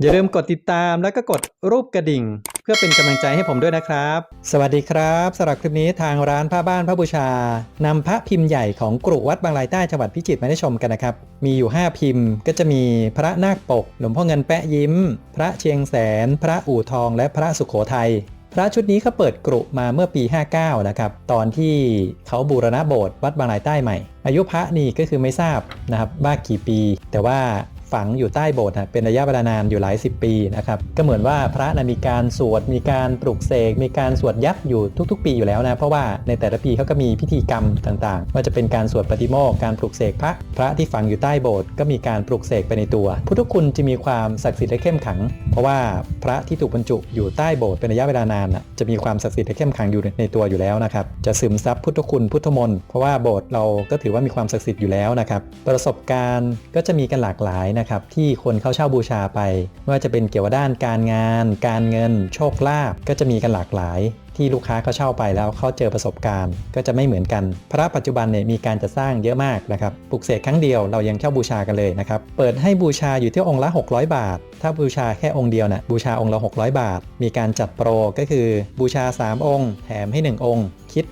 อย่าลืมกดติดตามแล้วก็กดรูปกระดิ่ง เพื่อเป็นกำลังใจให้ผมด้วยนะครับ สวัสดีครับสำหรับคลิปนี้ทางร้านผ้าบ้านพระบูชานำพระพิมพ์ใหญ่ของกรุวัดบางรายใต้จังหวัดพิจิตรมาได้ชมกันนะครับ มีอยู่ 5 พิมพ์ก็จะมีพระนาคปกหลวงพ่อเงินแปะยิ้ม พระเชียงแสน พระอู่ทอง และพระสุขโขทัยพระชุดนี้เขาเปิดกรุมาเมื่อปี 59 นะครับ ตอนที่เขาบูรณะโบสถ์วัดบางรายใต้ใหม่ อายุพระนี่ก็คือไม่ทราบนะครับว่ากี่ปี แต่ว่า ฝังอยู่ใต้โบสถ์นะเป็นระยะเวลานานอยู่หลายสิบปีนะครับก็เหมือนว่าพระนะมีการสวดมีการปลุกเสกมีการสวดยัดอยู่ทุก ๆ ปีอยู่แล้วนะเพราะว่าในแต่ละปีเขาก็มีพิธีกรรมต่างๆ ว่าจะเป็นการสวดปฏิโมกข์การปลุกเสกพระพระที่ฝังอยู่ใต้โบสถ์ก็มีการปลุกเสกไปในตัวพุทธคุณจะมีความศักดิ์สิทธิ์และเข้มขัง เพราะว่าพระที่ถูกบรรจุอยู่ใต้โบสถ์เป็นระยะเวลานานจะมีความศักดิ์สิทธิ์และเข้มขังอยู่ในตัวอยู่แล้วนะครับจะซึมซับพุทธคุณพุทธมนต์เพราะว่าโบสถ์เราก็ถือว่ามีความศักดิ์สิทธิ์อยู่แล้วนะครับประสบการณ์ก็จะมีกันหลากหลายนะครับที่คนเขาเช่าบูชาไปไม่ว่าจะเป็นเกี่ยวกับด้านการงาน การเงิน โชคลาภก็จะมีกันหลากหลาย ที่ลูกค้าเขาเช่าไปแล้วเขาเจอประสบการณ์ ก็จะไม่เหมือนกัน พระปัจจุบันเนี่ยมีการจะสร้างเยอะมากนะครับปลุกเสกครั้งเดียวเรายังเช่าบูชากันเลยนะครับเปิดให้บูชาอยู่ที่องค์ละ 600 บาท ถ้าบูชาแค่องค์เดียวนะบูชาองค์ละ 600 บาท มีการจัดโปรก็คือบูชา 3 องค์ แถมให้ 1 องค์ คิด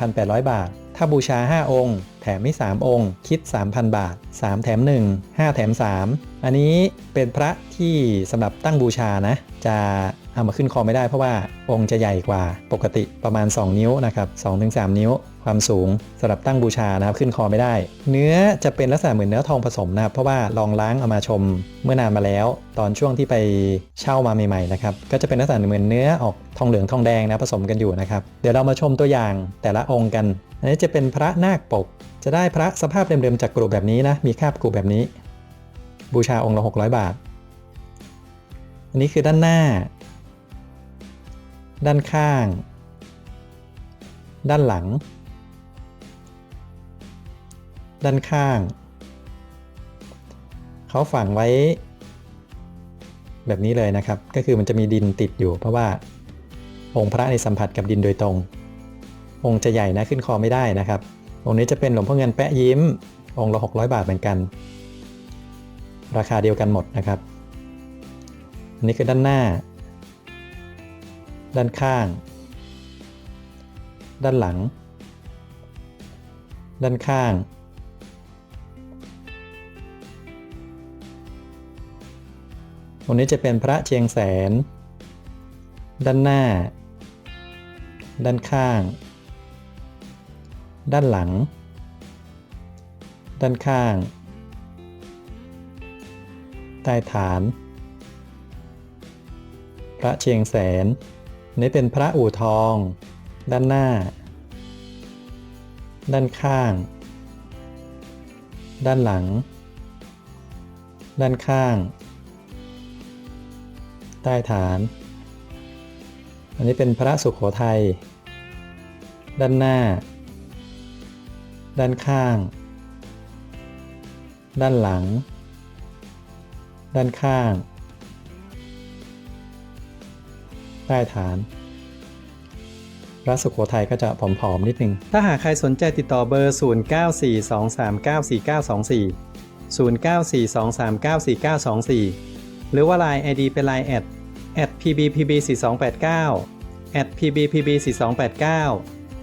1,800 บาท ถ้าบูชา 5 องค์ แถมให้3องค์ คิด 3,000 บาท 3 แถม 1 5 แถม 3 อันนี้เป็นพระที่สำหรับตั้งบูชานะ จะเอามาขึ้นคอไม่ได้เพราะว่าองค์จะใหญ่กว่าปกติประมาณ 2 นิ้วนะครับ2-3 นิ้ว ความสูงสำหรับตั้งบูชานะครับขึ้นคอไม่ได้ เนื้อจะเป็นลักษณะเหมือนเนื้อทองผสมนะครับเพราะว่าลองล้างเอามาชมเมื่อนานมาแล้ว ตอนช่วงที่ไปเช่ามาใหม่ๆนะครับก็จะเป็นลักษณะเหมือนเนื้อออกทองเหลืองทองแดงนะผสมกันอยู่นะครับเดี๋ยวเรามาชมตัวอย่างแต่ละองค์กัน อันนี้จะเป็นพระนาคปก จะได้พระสภาพเดิมๆจากกรุแบบนี้นะ มีคาบกรุแบบนี้ บูชาองค์ละ600 บาท อันนี้คือด้านหน้า ด้านข้าง ด้านหลัง ด้านข้าง เขาฝังไว้ แบบนี้เลยนะครับ ก็คือมันจะมีดินติดอยู่ เพราะว่าองค์พระในสัมผัสกับดินโดยตรง องค์จะใหญ่นะขึ้นคอไม่ได้นะครับ องค์นี้จะเป็นหลวงพ่อเงินแปะยิ้ม องค์ละ 600 บาทเหมือนกัน ราคาเดียวกันหมดนะครับ อันนี้คือด้านหน้า ด้านข้าง ด้านหลัง ด้านข้างตรงนี้จะเป็นพระเชียงแสน ด้านหน้า ด้านข้าง ด้านหลัง ด้านข้าง ใต้ฐาน พระเชียงแสน นี่เป็นพระอู่ทอง ด้านหน้า ด้านข้าง ด้านหลัง ด้านข้าง ใต้ฐาน อันนี้เป็นพระสุขโขทัย ด้านหน้า ด้านข้าง ด้านหลัง ด้านข้าง ใต้ฐานระสุโขทัยก็จะผอมๆนิดนึง ถ้าหากใครสนใจติดต่อเบอร์ 0942394924 0942394924 หรือว่า Line ID เป็น Line แอด pbpb4289 pbpb4289